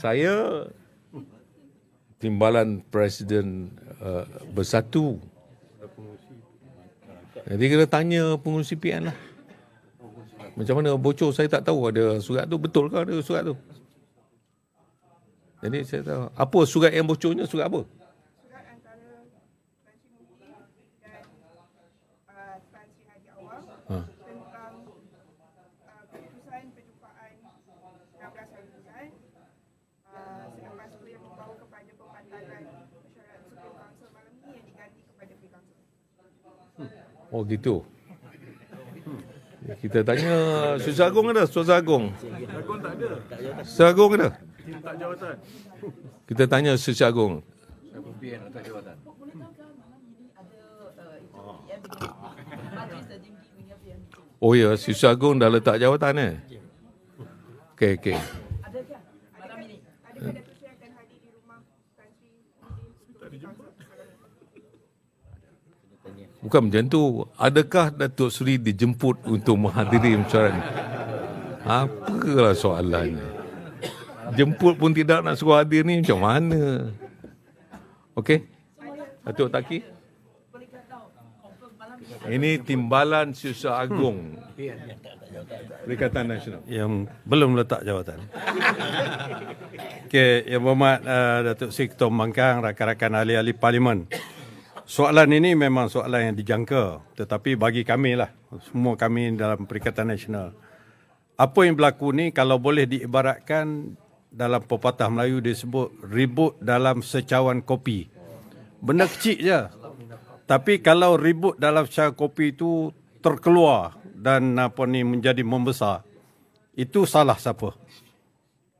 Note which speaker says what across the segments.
Speaker 1: Saya timbalan Presiden uh, bersatu. Jadi kena tanya pengurusi PN lah. Macam mana bocor saya tak tahu ada surat tu. Betul ke ada surat tu? Jadi saya tahu. Apa surat yang bocornya surat apa?
Speaker 2: surat antara Tan Sri Muhyi dan uh, Tan Sri Haji Awang
Speaker 1: Ha.
Speaker 2: tentang uh, keputusan perjumpaan 16 hari bulan uh, selepas itu yang membawa kepada pembatalan mesyuarat Supreme Council malam ini yang diganti kepada Free Council.
Speaker 1: Oh gitu. Kita tanya Susah Agung ada? Susah Agung.
Speaker 3: Agung tak ada.
Speaker 1: Susah Agung ada?
Speaker 3: Tak jawatan.
Speaker 1: Kita tanya Susah Agung. Oh ya, Susah Agung dah letak jawatan eh? Okey, okey.
Speaker 2: Adakah Datuk Seri akan hadir di rumah Tan Sri Muhyiddin untuk Free Council malam ini?
Speaker 1: Bukan macam tu. Adakah Datuk Seri dijemput untuk menghadiri mesyuarat ni? Apalah soalannya? Jemput pun tidak nak suruh hadir ni macam mana? Okey? Datuk Taki? Ini timbalan Susah Agung. Perikatan Nasional.
Speaker 4: yang belum letak jawatan. Okey, Yang Berhormat uh, Datuk Seri Ketua Pembangkang, rakan-rakan ahli-ahli parlimen. Soalan ini memang soalan yang dijangka, tetapi bagi kami lah, semua kami dalam Perikatan Nasional. Apa yang berlaku ni kalau boleh diibaratkan dalam pepatah Melayu disebut ribut dalam secawan kopi. Benda kecil je. Tapi kalau ribut dalam secawan kopi itu terkeluar dan apa ni menjadi membesar, itu salah siapa?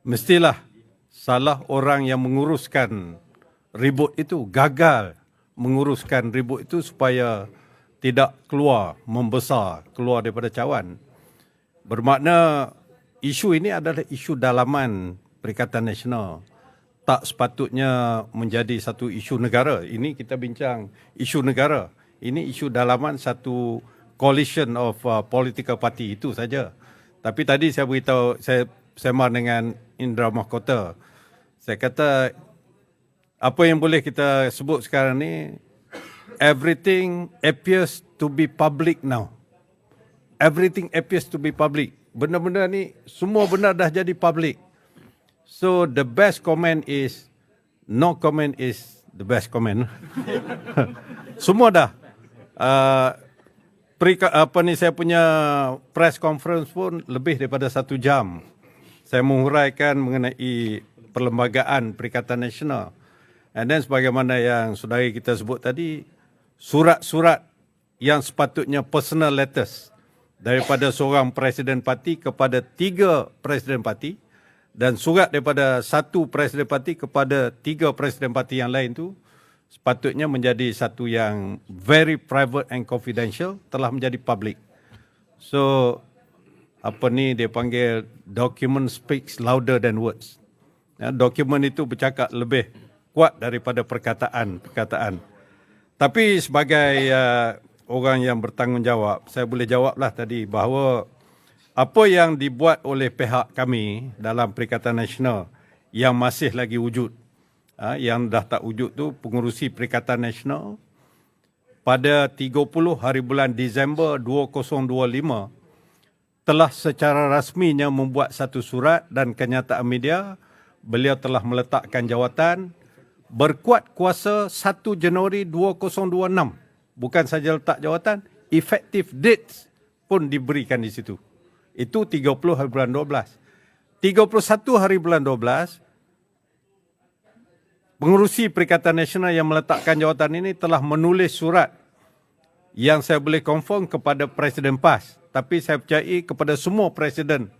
Speaker 4: Mestilah salah orang yang menguruskan ribut itu gagal menguruskan ribut itu supaya tidak keluar membesar keluar daripada cawan. Bermakna isu ini adalah isu dalaman Perikatan Nasional. Tak sepatutnya menjadi satu isu negara. Ini kita bincang isu negara. Ini isu dalaman satu coalition of uh, political party itu saja. Tapi tadi saya beritahu saya sema dengan Indra Mahkota. Saya kata apa yang boleh kita sebut sekarang ni everything appears to be public now. Everything appears to be public. Benda-benda ni semua benda dah jadi public. So the best comment is no comment is the best comment. semua dah. Uh, perika, apa ni saya punya press conference pun lebih daripada satu jam. Saya menguraikan mengenai perlembagaan Perikatan Nasional. And then sebagaimana yang saudari kita sebut tadi, surat-surat yang sepatutnya personal letters daripada seorang presiden parti kepada tiga presiden parti dan surat daripada satu presiden parti kepada tiga presiden parti yang lain tu sepatutnya menjadi satu yang very private and confidential telah menjadi public. So apa ni dia panggil document speaks louder than words. Ya, dokumen itu bercakap lebih kuat daripada perkataan-perkataan. Tapi sebagai uh, orang yang bertanggungjawab, saya boleh jawablah tadi bahawa apa yang dibuat oleh pihak kami dalam Perikatan Nasional yang masih lagi wujud, uh, yang dah tak wujud tu pengurusi Perikatan Nasional pada 30 hari bulan Disember 2025 telah secara rasminya membuat satu surat dan kenyataan media beliau telah meletakkan jawatan berkuat kuasa 1 Januari 2026. Bukan saja letak jawatan, effective dates pun diberikan di situ. Itu 30 hari bulan 12. 31 hari bulan 12, pengurusi Perikatan Nasional yang meletakkan jawatan ini telah menulis surat yang saya boleh confirm kepada Presiden PAS. Tapi saya percayai kepada semua Presiden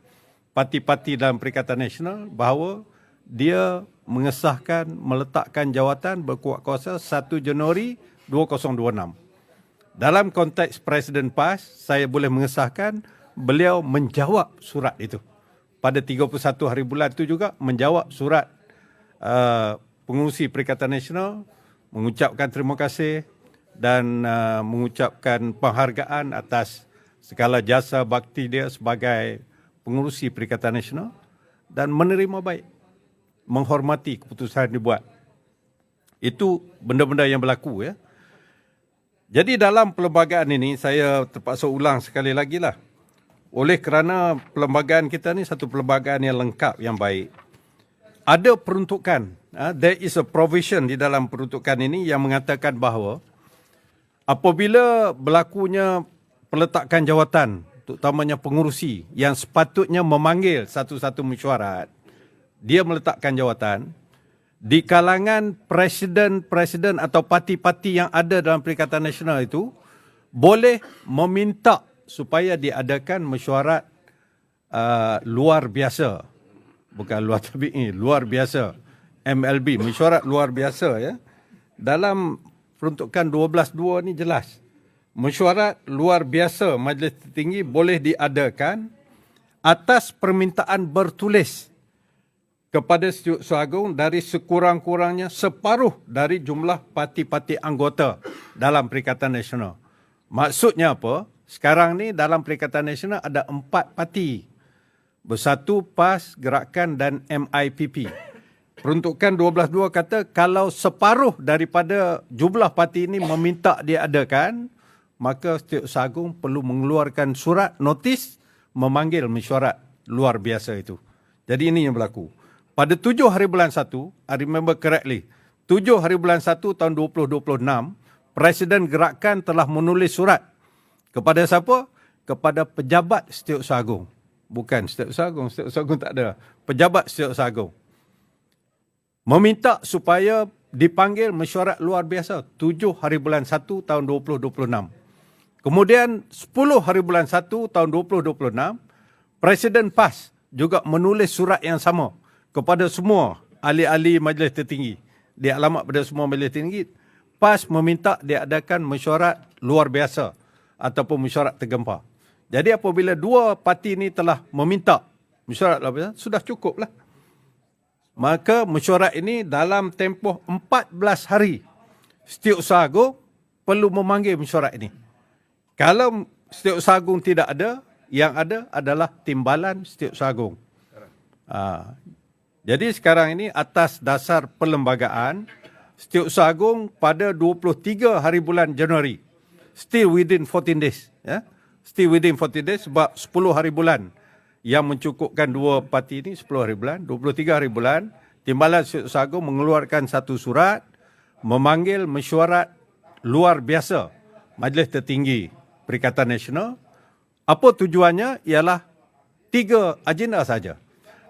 Speaker 4: parti-parti dalam Perikatan Nasional bahawa dia mengesahkan meletakkan jawatan berkuat kuasa 1 Januari 2026. Dalam konteks Presiden PAS, saya boleh mengesahkan beliau menjawab surat itu. Pada 31 hari bulan itu juga menjawab surat uh, pengurusi Perikatan Nasional mengucapkan terima kasih dan uh, mengucapkan penghargaan atas segala jasa bakti dia sebagai pengurusi Perikatan Nasional dan menerima baik menghormati keputusan yang dibuat. Itu benda-benda yang berlaku ya. Jadi dalam perlembagaan ini saya terpaksa ulang sekali lagi lah. Oleh kerana perlembagaan kita ni satu perlembagaan yang lengkap, yang baik. Ada peruntukan. Uh, there is a provision di dalam peruntukan ini yang mengatakan bahawa apabila berlakunya peletakan jawatan, terutamanya pengurusi yang sepatutnya memanggil satu-satu mesyuarat, dia meletakkan jawatan, di kalangan presiden-presiden atau parti-parti yang ada dalam Perikatan Nasional itu boleh meminta supaya diadakan mesyuarat uh, luar biasa. Bukan luar tabi'i, luar biasa. MLB, mesyuarat luar biasa ya. Dalam peruntukan 12.2 ni jelas. Mesyuarat luar biasa Majlis Tertinggi boleh diadakan atas permintaan bertulis kepada Setiausaha Agung dari sekurang-kurangnya separuh dari jumlah parti-parti anggota dalam Perikatan Nasional. Maksudnya apa? Sekarang ni dalam Perikatan Nasional ada empat parti. Bersatu PAS, Gerakan dan MIPP. Peruntukan 12.2 kata kalau separuh daripada jumlah parti ini meminta diadakan, maka Setiausaha Agung perlu mengeluarkan surat notis memanggil mesyuarat luar biasa itu. Jadi ini yang berlaku. Pada tujuh hari bulan satu, I remember correctly, tujuh hari bulan satu tahun 2026, Presiden Gerakan telah menulis surat kepada siapa? Kepada pejabat Setiausaha Agung. Bukan Setiausaha Agung, Setiausaha Agung tak ada. Pejabat Setiausaha Agung. Meminta supaya dipanggil mesyuarat luar biasa tujuh hari bulan satu tahun 2026. Kemudian sepuluh hari bulan satu tahun 2026, Presiden PAS juga menulis surat yang sama kepada semua ahli-ahli majlis tertinggi. Dia alamat pada semua majlis tertinggi. PAS meminta diadakan mesyuarat luar biasa ataupun mesyuarat tergempar. Jadi apabila dua parti ini telah meminta mesyuarat luar biasa, sudah cukup lah. Maka mesyuarat ini dalam tempoh 14 hari Setiausaha Agung perlu memanggil mesyuarat ini. Kalau Setiausaha Agung tidak ada, yang ada adalah timbalan Setiausaha Agung. Ha, jadi sekarang ini atas dasar perlembagaan Setiausaha Agung pada 23 hari bulan Januari still within 14 days ya. Still within 14 days sebab 10 hari bulan yang mencukupkan dua parti ini 10 hari bulan, 23 hari bulan Timbalan Setiausaha Agung mengeluarkan satu surat memanggil mesyuarat luar biasa Majlis Tertinggi Perikatan Nasional. Apa tujuannya ialah tiga agenda saja.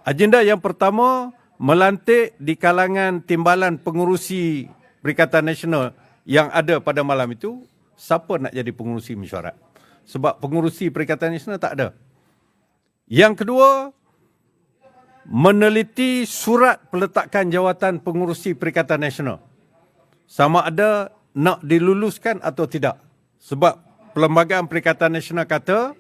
Speaker 4: Agenda yang pertama melantik di kalangan timbalan pengurusi Perikatan Nasional yang ada pada malam itu siapa nak jadi pengurusi mesyuarat. Sebab pengurusi Perikatan Nasional tak ada. Yang kedua, meneliti surat peletakan jawatan pengurusi Perikatan Nasional. Sama ada nak diluluskan atau tidak. Sebab Perlembagaan Perikatan Nasional kata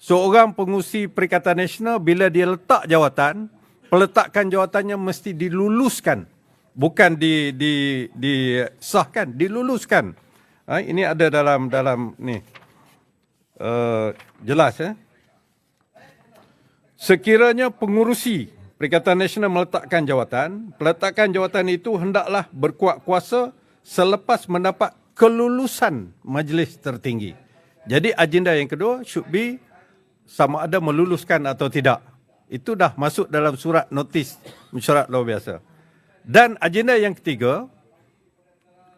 Speaker 4: seorang pengurusi Perikatan Nasional bila dia letak jawatan, peletakan jawatannya mesti diluluskan. Bukan di di disahkan, diluluskan. Ha, ini ada dalam dalam ni. Uh, jelas ya. Sekiranya pengurusi Perikatan Nasional meletakkan jawatan, peletakan jawatan itu hendaklah berkuat kuasa selepas mendapat kelulusan majlis tertinggi. Jadi agenda yang kedua should be sama ada meluluskan atau tidak. Itu dah masuk dalam surat notis mesyuarat luar biasa. Dan agenda yang ketiga,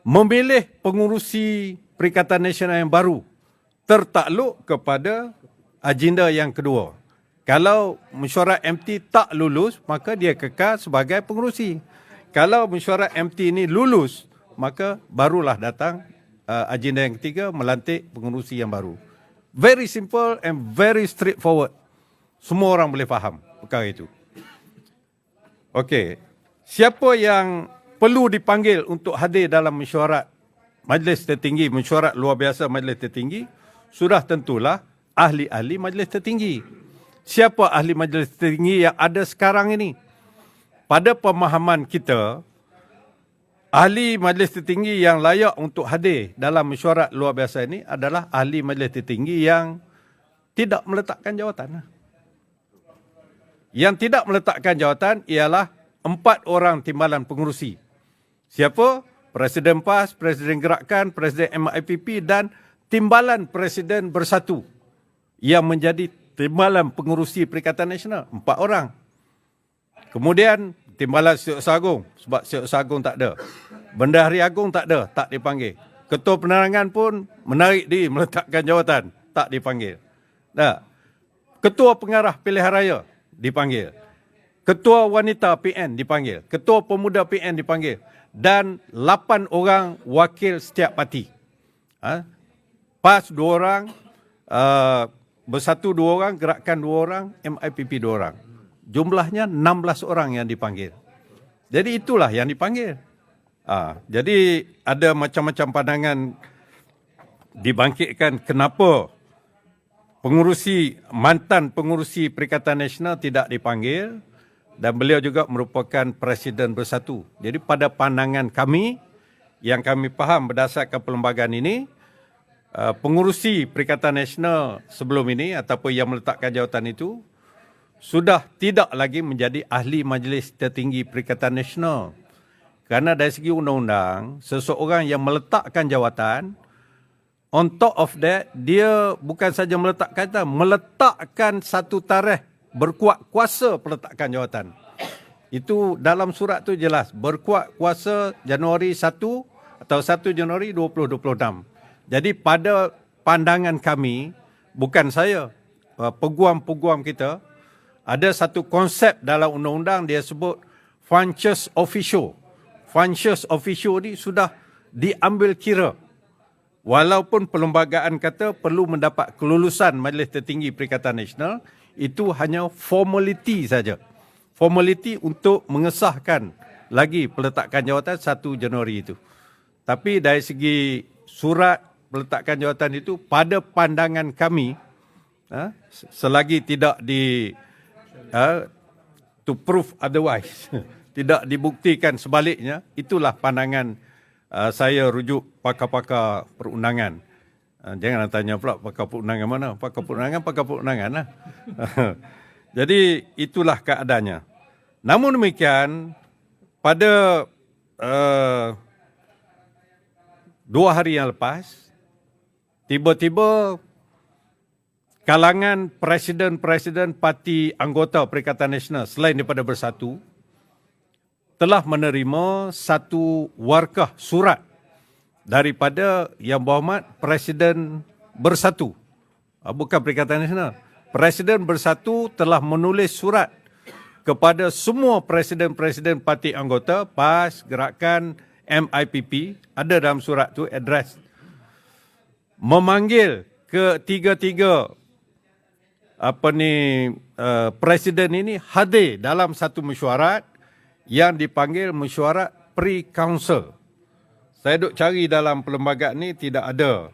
Speaker 4: memilih pengurusi Perikatan Nasional yang baru tertakluk kepada agenda yang kedua. Kalau mesyuarat MT tak lulus, maka dia kekal sebagai pengurusi. Kalau mesyuarat MT ini lulus, maka barulah datang uh, agenda yang ketiga melantik pengurusi yang baru. Very simple and very straightforward. Semua orang boleh faham perkara itu. Okey. Siapa yang perlu dipanggil untuk hadir dalam mesyuarat majlis tertinggi, mesyuarat luar biasa majlis tertinggi, sudah tentulah ahli-ahli majlis tertinggi. Siapa ahli majlis tertinggi yang ada sekarang ini? Pada pemahaman kita, Ahli majlis tertinggi yang layak untuk hadir dalam mesyuarat luar biasa ini adalah ahli majlis tertinggi yang tidak meletakkan jawatan. Yang tidak meletakkan jawatan ialah empat orang timbalan pengurusi. Siapa? Presiden PAS, Presiden Gerakan, Presiden MIPP dan timbalan Presiden Bersatu yang menjadi timbalan pengurusi Perikatan Nasional. Empat orang. Kemudian timbalan Siok Sagung sebab Siok Sagung tak ada. Bendahari Agung tak ada, tak dipanggil. Ketua penerangan pun menarik diri meletakkan jawatan, tak dipanggil. Dah. Ketua pengarah pilihan raya dipanggil. Ketua wanita PN dipanggil. Ketua pemuda PN dipanggil. Dan 8 orang wakil setiap parti. Ha? PAS 2 orang, uh, Bersatu 2 orang, Gerakan 2 orang, MIPP 2 orang. Jumlahnya 16 orang yang dipanggil. Jadi itulah yang dipanggil. Ha, jadi ada macam-macam pandangan dibangkitkan kenapa pengurusi mantan pengurusi Perikatan Nasional tidak dipanggil dan beliau juga merupakan presiden bersatu. Jadi pada pandangan kami yang kami faham berdasarkan perlembagaan ini uh, pengurusi Perikatan Nasional sebelum ini ataupun yang meletakkan jawatan itu sudah tidak lagi menjadi ahli majlis tertinggi Perikatan Nasional. Kerana dari segi undang-undang, seseorang yang meletakkan jawatan, on top of that, dia bukan saja meletakkan jawatan, meletakkan satu tarikh berkuat kuasa peletakan jawatan. Itu dalam surat tu jelas, berkuat kuasa Januari 1 atau 1 Januari 2026. Jadi pada pandangan kami, bukan saya, uh, peguam-peguam kita, ada satu konsep dalam undang-undang dia sebut functions officio. Functions officio ni sudah diambil kira. Walaupun perlembagaan kata perlu mendapat kelulusan Majlis Tertinggi Perikatan Nasional, itu hanya formality saja. Formality untuk mengesahkan lagi peletakan jawatan 1 Januari itu. Tapi dari segi surat peletakan jawatan itu pada pandangan kami ha, selagi tidak di uh, to prove otherwise. Tidak dibuktikan sebaliknya itulah pandangan uh, saya rujuk pakar-pakar perundangan. Uh, jangan tanya pula pakar perundangan mana. Pakar perundangan pakar perundangan lah. Jadi itulah keadaannya. Namun demikian pada uh, dua hari yang lepas tiba-tiba kalangan presiden-presiden parti anggota Perikatan Nasional selain daripada bersatu telah menerima satu warkah surat daripada Yang Berhormat Presiden Bersatu. Ah, bukan Perikatan Nasional. Presiden Bersatu telah menulis surat kepada semua presiden-presiden parti anggota PAS, Gerakan, MIPP, ada dalam surat tu address memanggil ketiga-tiga apa ni uh, presiden ini hadir dalam satu mesyuarat yang dipanggil mesyuarat pre-council. Saya duk cari dalam perlembagaan ni tidak ada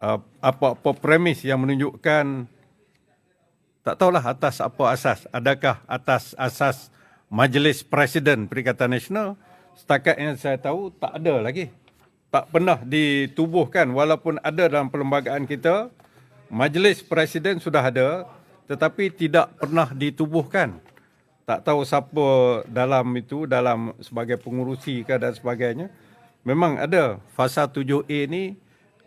Speaker 4: uh, apa-apa premis yang menunjukkan tak tahulah atas apa asas. Adakah atas asas Majlis Presiden Perikatan Nasional? Setakat yang saya tahu tak ada lagi. Tak pernah ditubuhkan walaupun ada dalam perlembagaan kita majlis presiden sudah ada tetapi tidak pernah ditubuhkan. Tak tahu siapa dalam itu dalam sebagai pengurusi ke dan sebagainya. Memang ada fasa 7A ni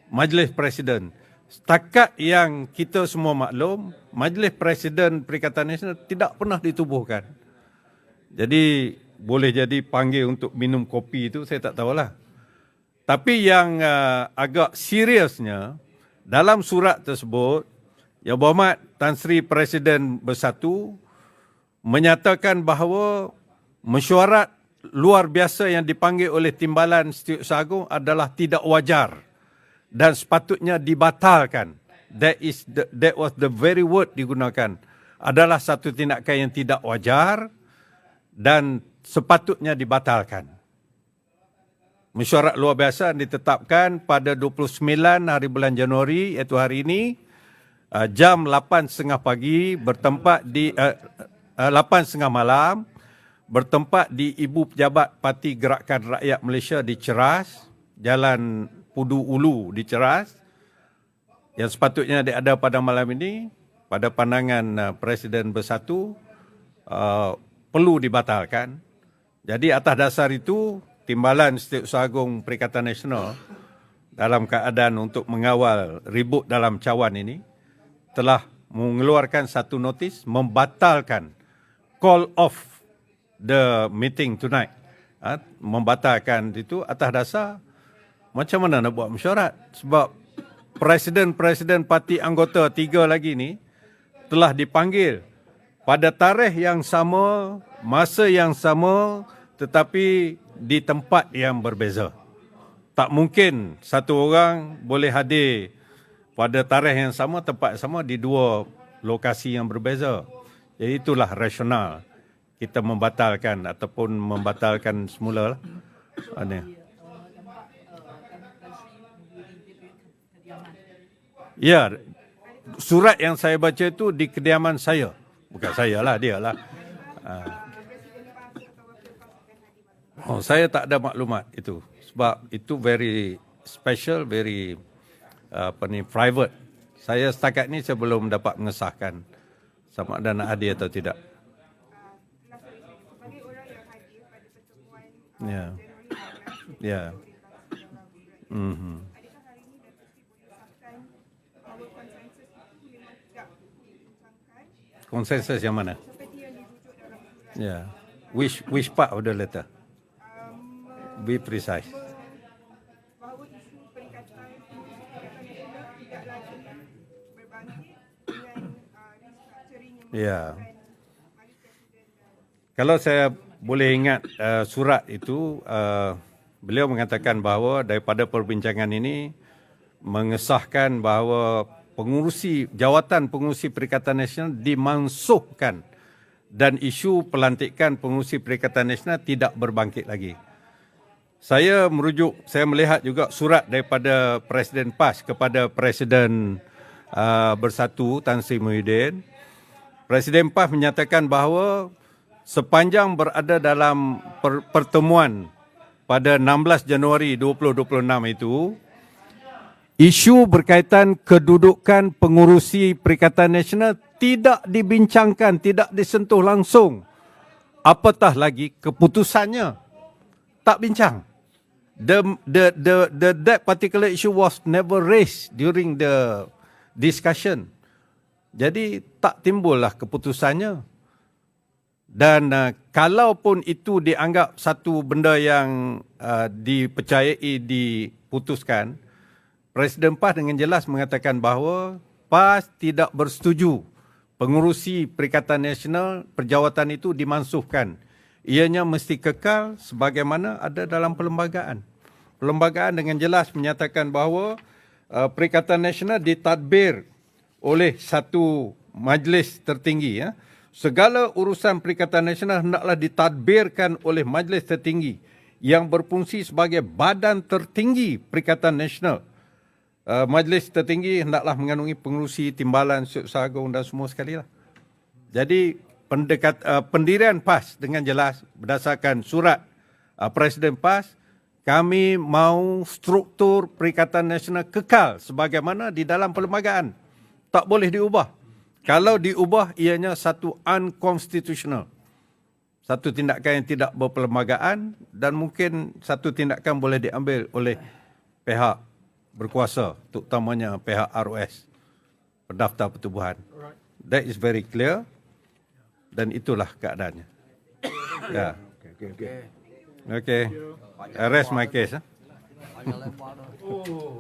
Speaker 4: majlis presiden. Setakat yang kita semua maklum, majlis presiden Perikatan Nasional tidak pernah ditubuhkan. Jadi boleh jadi panggil untuk minum kopi itu saya tak tahulah. Tapi yang uh, agak seriusnya dalam surat tersebut, Yang Berhormat Tan Sri Presiden Bersatu menyatakan bahawa mesyuarat luar biasa yang dipanggil oleh Timbalan Setiausaha Sagung adalah tidak wajar dan sepatutnya dibatalkan. That is the, that was the very word digunakan. Adalah satu tindakan yang tidak wajar dan sepatutnya dibatalkan. Mesyuarat luar biasa ditetapkan pada 29 hari bulan Januari iaitu hari ini uh, jam 8.30 pagi bertempat di uh, uh, 8.30 malam bertempat di Ibu Pejabat Parti Gerakan Rakyat Malaysia di Ceras, Jalan Pudu Ulu di Ceras. Yang sepatutnya ada pada malam ini pada pandangan uh, Presiden Bersatu uh, perlu dibatalkan. Jadi atas dasar itu, Timbalan Setiausaha Agung Perikatan Nasional dalam keadaan untuk mengawal ribut dalam cawan ini telah mengeluarkan satu notis membatalkan call off the meeting tonight. Ha, membatalkan itu atas dasar macam mana nak buat mesyuarat sebab presiden-presiden parti anggota tiga lagi ni telah dipanggil pada tarikh yang sama, masa yang sama tetapi di tempat yang berbeza. Tak mungkin satu orang boleh hadir pada tarikh yang sama, tempat yang sama di dua lokasi yang berbeza. Jadi itulah rasional kita membatalkan ataupun membatalkan semula. Ini. Ya, surat yang saya baca itu di kediaman saya. Bukan saya lah, dia lah. Ah. Oh, saya tak ada maklumat itu. Sebab itu very special, very apa ni, private. Saya setakat ni saya belum dapat mengesahkan sama ada nak hadir atau tidak. Ya.
Speaker 2: 19
Speaker 4: Ya. Mhm.
Speaker 2: Sahkan bahawa konsensus
Speaker 4: yang mana? Ya. Which which part of the letter? Be precise. Ya. Kalau saya boleh ingat uh, surat itu, uh, beliau mengatakan bahawa daripada perbincangan ini mengesahkan bahawa pengurusi jawatan pengurusi Perikatan Nasional dimansuhkan dan isu pelantikan pengurusi Perikatan Nasional tidak berbangkit lagi. Saya merujuk, saya melihat juga surat daripada Presiden PAS kepada Presiden uh, Bersatu Tan Sri Muhyiddin. Presiden PAS menyatakan bahawa sepanjang berada dalam per- pertemuan pada 16 Januari 2026 itu, isu berkaitan kedudukan pengurusi Perikatan Nasional tidak dibincangkan, tidak disentuh langsung. Apatah lagi keputusannya tak bincang. The, the, the, the, that particular issue was never raised during the discussion. Jadi tak timbullah keputusannya. Dan uh, kalaupun itu dianggap satu benda yang uh, dipercayai diputuskan, Presiden PAS dengan jelas mengatakan bahawa PAS tidak bersetuju pengurusi Perikatan Nasional perjawatan itu dimansuhkan. Ianya mesti kekal sebagaimana ada dalam perlembagaan. Perlembagaan dengan jelas menyatakan bahawa uh, Perikatan Nasional ditadbir oleh satu majlis tertinggi ya. Segala urusan Perikatan Nasional hendaklah ditadbirkan oleh majlis tertinggi yang berfungsi sebagai badan tertinggi Perikatan Nasional. Uh, majlis tertinggi hendaklah mengandungi pengurusi timbalan Agung dan semua sekali lah. Jadi pendekat uh, pendirian PAS dengan jelas berdasarkan surat uh, Presiden PAS kami mau struktur Perikatan Nasional kekal sebagaimana di dalam perlembagaan. Tak boleh diubah. Kalau diubah ianya satu unconstitutional. Satu tindakan yang tidak berperlembagaan dan mungkin satu tindakan boleh diambil oleh pihak berkuasa, terutamanya pihak ROS, pendaftar pertubuhan. That is very clear dan itulah keadaannya. Ya. Okay. Okay. I rest my case. Huh?